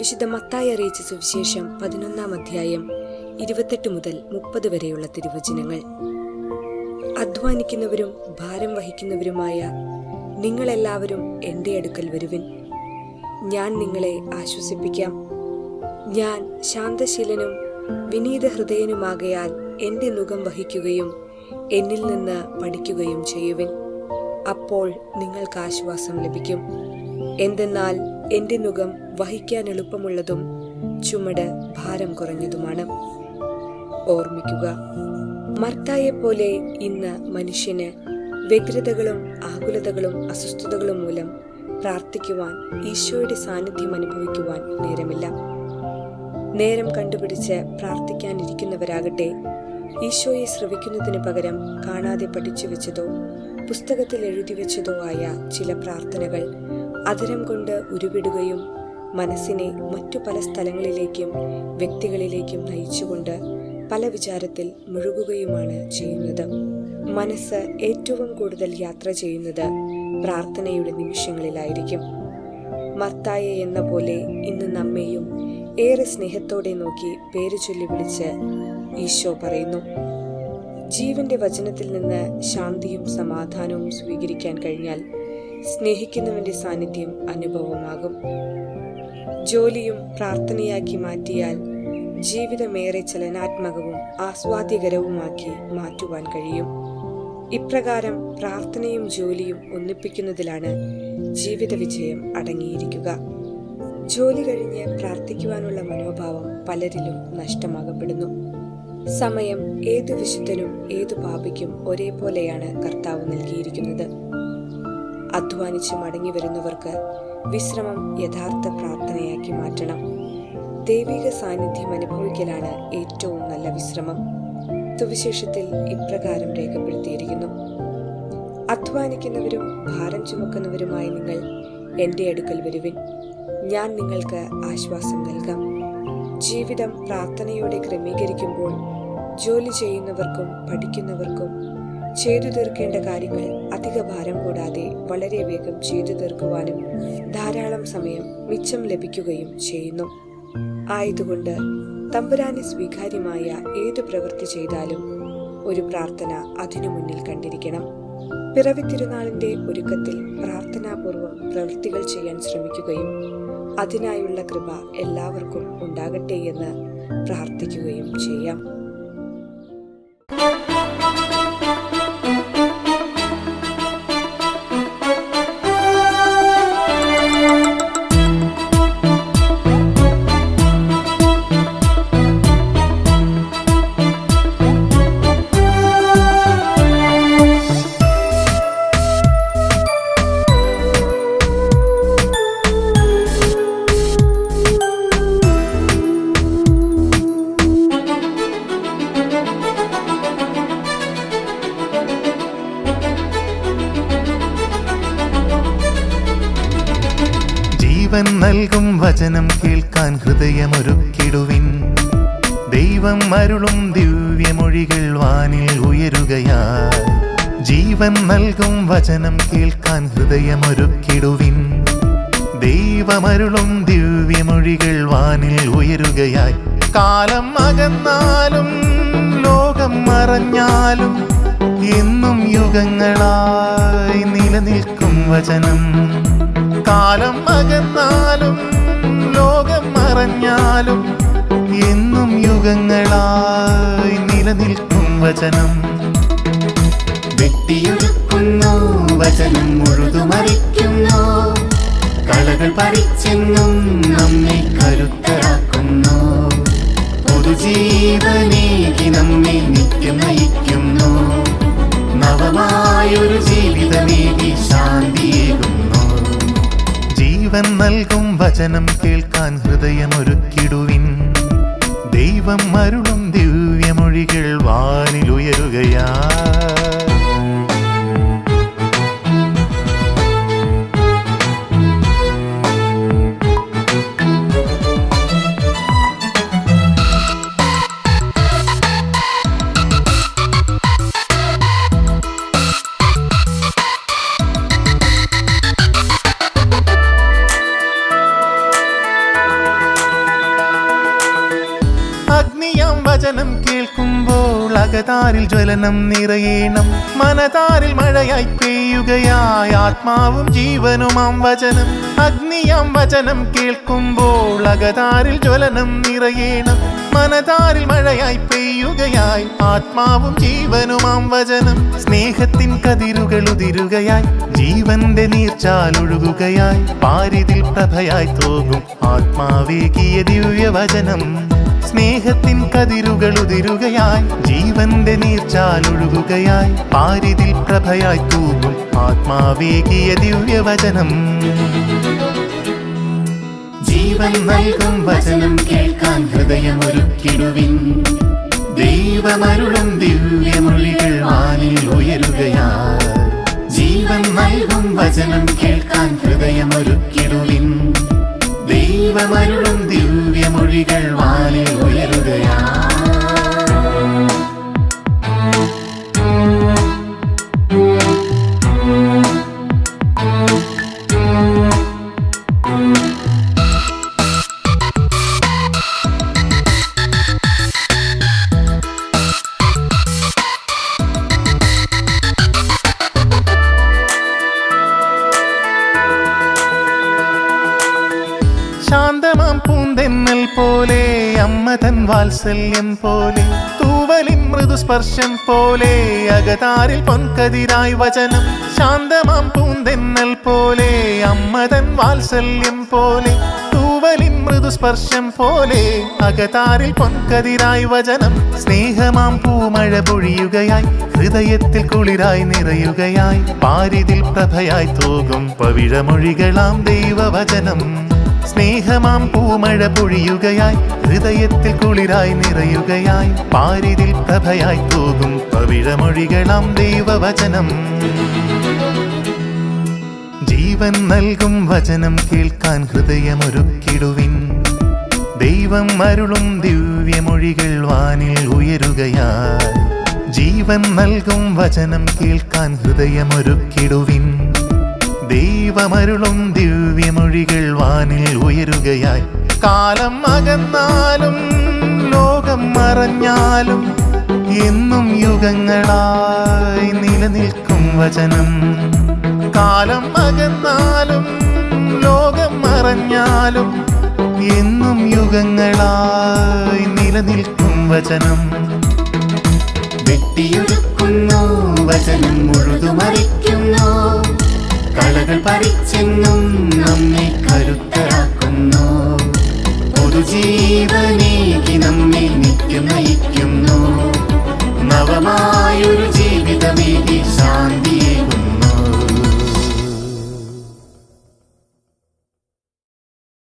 വിശുദ്ധ മത്തായി അറിയിച്ച സുവിശേഷം പതിനൊന്നാം അധ്യായം ഇരുപത്തെട്ട് മുതൽ മുപ്പത് വരെയുള്ള തിരുവചനങ്ങൾ. അധ്വാനിക്കുന്നവരും ഭാരം വഹിക്കുന്നവരുമായ നിങ്ങളെല്ലാവരും എന്റെ അടുക്കൽ വരുവിൻ. ഞാൻ നിങ്ങളെ ആശ്വസിപ്പിക്കാം. ഞാൻ ശാന്തശീലനും വിനീത ഹൃദയനുമാകയാൽ എന്റെ മുഖം വഹിക്കുകയും എന്നിൽ നിന്ന് പഠിക്കുകയും ചെയ്യുവിൻ. അപ്പോൾ നിങ്ങൾക്ക് ആശ്വാസം ലഭിക്കും. എന്തെന്നാൽ എന്റെ മുഖം വഹിക്കാൻ എളുപ്പമുള്ളതും ചുമട് ഭാരം കുറഞ്ഞതുമാണ്. ഓർമ്മിക്കുക മർത്തായെപ്പോലെ ഇന്ന് മനുഷ്യന് വ്യഗ്രതകളും ആകുലതകളും അസ്വസ്ഥതകളും മൂലം പ്രാർത്ഥിക്കുവാൻ ഈശോയുടെ സാന്നിധ്യം അനുഭവിക്കുവാൻ നേരമില്ല. നേരം കണ്ടുപിടിച്ച് പ്രാർത്ഥിക്കാനിരിക്കുന്നവരാകട്ടെ ഈശോയെ ശ്രവിക്കുന്നതിന് പകരം കാണാതെ പഠിച്ചു വെച്ചതോ പുസ്തകത്തിൽ എഴുതി വെച്ചതോ ആയ ചില പ്രാർത്ഥനകൾ അതിരം കൊണ്ട് ഉരുവിടുകയും മനസ്സിനെ മറ്റു പല സ്ഥലങ്ങളിലേക്കും വ്യക്തികളിലേക്കും നയിച്ചുകൊണ്ട് പല വിചാരത്തിൽ മുഴുകുകയുമാണ് ചെയ്യുന്നത്. മനസ്സ് ഏറ്റവും കൂടുതൽ യാത്ര ചെയ്യുന്നത് പ്രാർത്ഥനയുടെ നിമിഷങ്ങളിലായിരിക്കും. മർത്തായ എന്ന പോലെ ഇന്ന് നമ്മെയും ഏറെ സ്നേഹത്തോടെ നോക്കി പേര് ചൊല്ലി വിളിച്ച് ഈശോ പറയുന്നു. ജീവന്റെ വചനത്തിൽ നിന്ന് ശാന്തിയും സമാധാനവും സ്വീകരിക്കാൻ കഴിഞ്ഞാൽ സ്നേഹിക്കുന്നവന്റെ സാന്നിധ്യം അനുഭവമാകും. ജോലിയും പ്രാർത്ഥനയാക്കി മാറ്റിയാൽ ജീവിതമേറെ ചലനാത്മകവും ആസ്വാദ്യകരവുമാക്കി മാറ്റുവാൻ കഴിയും. ഇപ്രകാരം പ്രാർത്ഥനയും ജോലിയും ഒന്നിപ്പിക്കുന്നതിലാണ് ജീവിത വിജയം അടങ്ങിയിരിക്കുക. ജോലി കഴിഞ്ഞ് പ്രാർത്ഥിക്കുവാനുള്ള മനോഭാവം പലരിലും നഷ്ടമാകപ്പെടുന്നു. സമയം ഏതു വിശുദ്ധനും ഏതു പാപിക്കും ഒരേപോലെയാണ് കർത്താവ് നൽകിയിരിക്കുന്നത്. അധ്വാനിച്ച് മടങ്ങി വരുന്നവർക്ക് വിശ്രമം യഥാർത്ഥ പ്രാർത്ഥനയാക്കി മാറ്റണം. ദൈവിക സാന്നിധ്യം അനുഭവിക്കലാണ് ഏറ്റവും നല്ല വിശ്രമം. സുവിശേഷത്തിൽ ഇപ്രകാരം രേഖപ്പെടുത്തിയിരിക്കുന്നു. അധ്വാനിക്കുന്നവരും ഭാരം ചുമക്കുന്നവരുമായി നിങ്ങൾ എന്റെ അടുക്കൽ വരുവിൻ. ഞാൻ നിങ്ങൾക്ക് ആശ്വാസം നൽകാം. ജീവിതം പ്രാർത്ഥനയോടെ ക്രമീകരിക്കുമ്പോൾ ജോലി ചെയ്യുന്നവർക്കും പഠിക്കുന്നവർക്കും ചെയ്തു തീർക്കേണ്ട കാര്യങ്ങൾ അധിക ഭാരം കൂടാതെ വളരെ വേഗം ചെയ്തു തീർക്കുവാനും ധാരാളം സമയം മിച്ചം ലഭിക്കുകയും ചെയ്യുന്നു. ആയതുകൊണ്ട് തമ്പുരാന് സ്വീകാര്യമായ ഏതു പ്രവൃത്തി ചെയ്താലും ഒരു പ്രാർത്ഥന അതിനു മുന്നിൽ കണ്ടിരിക്കണം. പിറവി തിരുനാളിന്റെ ഒരുക്കത്തിൽ പ്രാർത്ഥനാപൂർവം പ്രവൃത്തികൾ ചെയ്യാൻ ശ്രമിക്കുകയും അതിനായുള്ള കൃപ എല്ലാവർക്കും ഉണ്ടാകട്ടെ എന്ന് പ്രാർത്ഥിക്കുകയും ചെയ്യാം. ജീവൻ നൽകും വചനം കേൾക്കാൻ ഹൃദയമൊരുക്കിടുവിൻ. ദൈവം അരുളും ദിവ്യമൊഴികൾ വാനിൽ ഉയരുകയാൽ. ജീവൻ നൽകും വചനം കേൾക്കാൻ ഹൃദയമൊരുക്കിടുവിൻ. ദൈവമരുളും ദിവ്യമൊഴികൾ വാനിൽ ഉയരുകയായി കാലം അകന്നാലും ലോകം മറഞ്ഞാലും എന്നും യുഗങ്ങളായി നിലനിൽക്കും വചനം. കാലം അകന്നാലും ലോകം മറഞ്ഞാലും എന്നും യുഗങ്ങളായി നിലനിൽക്കും വചനം. വെട്ടിയൊരുക്കുന്നു വചനം മുഴുതുമറിക്കുന്നു കളകൾ പറിച്ചെന്നും നമ്മെ കരുത്തരാക്കുന്നു. പൊതുജീവനേകി നമ്മെ നിത്യം നയിക്കുന്നു. നവമായൊരു ജീവൻ നൽകും വചനം കേൾക്കാൻ ഹൃദയമൊരുക്കിടുവിൻ. ദൈവം അരുളും ദിവ്യമൊഴികൾ വാനിലുയരുകയാ ജ്വലനം നിറയേണം. മനതാരിൽ മഴയായി പെയ്യുകയായി. ആത്മാവും ജീവനുമാം വചനം. അഗ്നിയാം വചനം കേൾക്കുമ്പോൾ അകതാരിൽ ജ്വലനം നിറയേണം. മനതാരിൽ മഴയായി പെയ്യുകയായി. ആത്മാവും ജീവനുമാം വചനം. സ്നേഹത്തിൻ കതിരുകൾ ഉതിരുകയായി. ജീവന്റെ നീർച്ചാലൊഴുകുകയായി പാരിതിൽ പ്രഭയായി തോകും ആത്മാവേകിയ ദിവ്യവചനം. സ്നേഹത്തിൻ കതിരുകൾ ഉതിരുകയായി. ജീവന്റെ നീർച്ചാലൊഴുകുകയായി പാരിതിൽ പ്രഭയായി തൂകും ആത്മാവേകിയ ദിവ്യവചനം. ജീവൻ നൽകും വചനം കേൾക്കാൻ ഹൃദയമൊരുക്കിടുവിൻ. ദൈവമരുളും ദിവ്യമൊഴികൾ വാനിൽ ഉയരുകയാ ജീവൻ നൽകും വചനം കേൾക്കാൻ ഹൃദയമൊരുക്കിടുവിൻ പൂന്തെന്നൽ പോലെ അമ്മ തൻ വാത്സല്യം പോലെ തൂവലിൻ മൃദുസ്പർശം പോലെ അകതാരിൽ പൊൻകതിരായി വചനം ശാന്തമാം പൂന്തെന്നൽ പോലെ അമ്മ തൻ വാത്സല്യം പോലെ തൂവലിൻ മൃദുസ്പർശം പോലെ അകതാരിൽ പൊൻകതിരായി വചനം സ്നേഹമാം പൂമഴ പൊഴിയുകയായി ഹൃദയത്തിൽ കുളിരായി നിറയുകയായി പാരിതിൽ പ്രഭയായി തോകും പവിഴമൊഴികളാം ദൈവവചനം. സ്നേഹമാം പൂമഴ പൊഴിയുകയായി ഹൃദയത്തിൽ കുളിരായി നിറയുകയായി പാരിതിൽ പ്രഭയായി തോകും പവിഴമൊഴികളാം ദൈവവചനം. ജീവൻ നൽകും വചനം കേൾക്കാൻ ഹൃദയമൊരുക്കിടുവിൻ. ദൈവം അരുളും ദിവ്യമൊഴികൾ വാനിൽ ഉയരുകയാൽ ജീവൻ നൽകും വചനം കേൾക്കാൻ ഹൃദയമൊരുക്കിടുവിൻ. ദൈവമരുളും ദിവ്യമൊഴികൾ വാനിൽ ഉയരുകയായി. കാലം അകന്നാലും ലോകം മറഞ്ഞാലും എന്നും യുഗങ്ങളായി നിലനിൽക്കും വചനം. കാലം അകന്നാലും ലോകം മറഞ്ഞാലും എന്നും യുഗങ്ങളായി നിലനിൽക്കും വചനം. വെട്ടിയൊരുക്കുന്നു വചനം മുഴുതുമറിക്കുന്നു കളകൾ പറിച്ചെന്നും നമ്മെ കരുത്തരാക്കുന്നു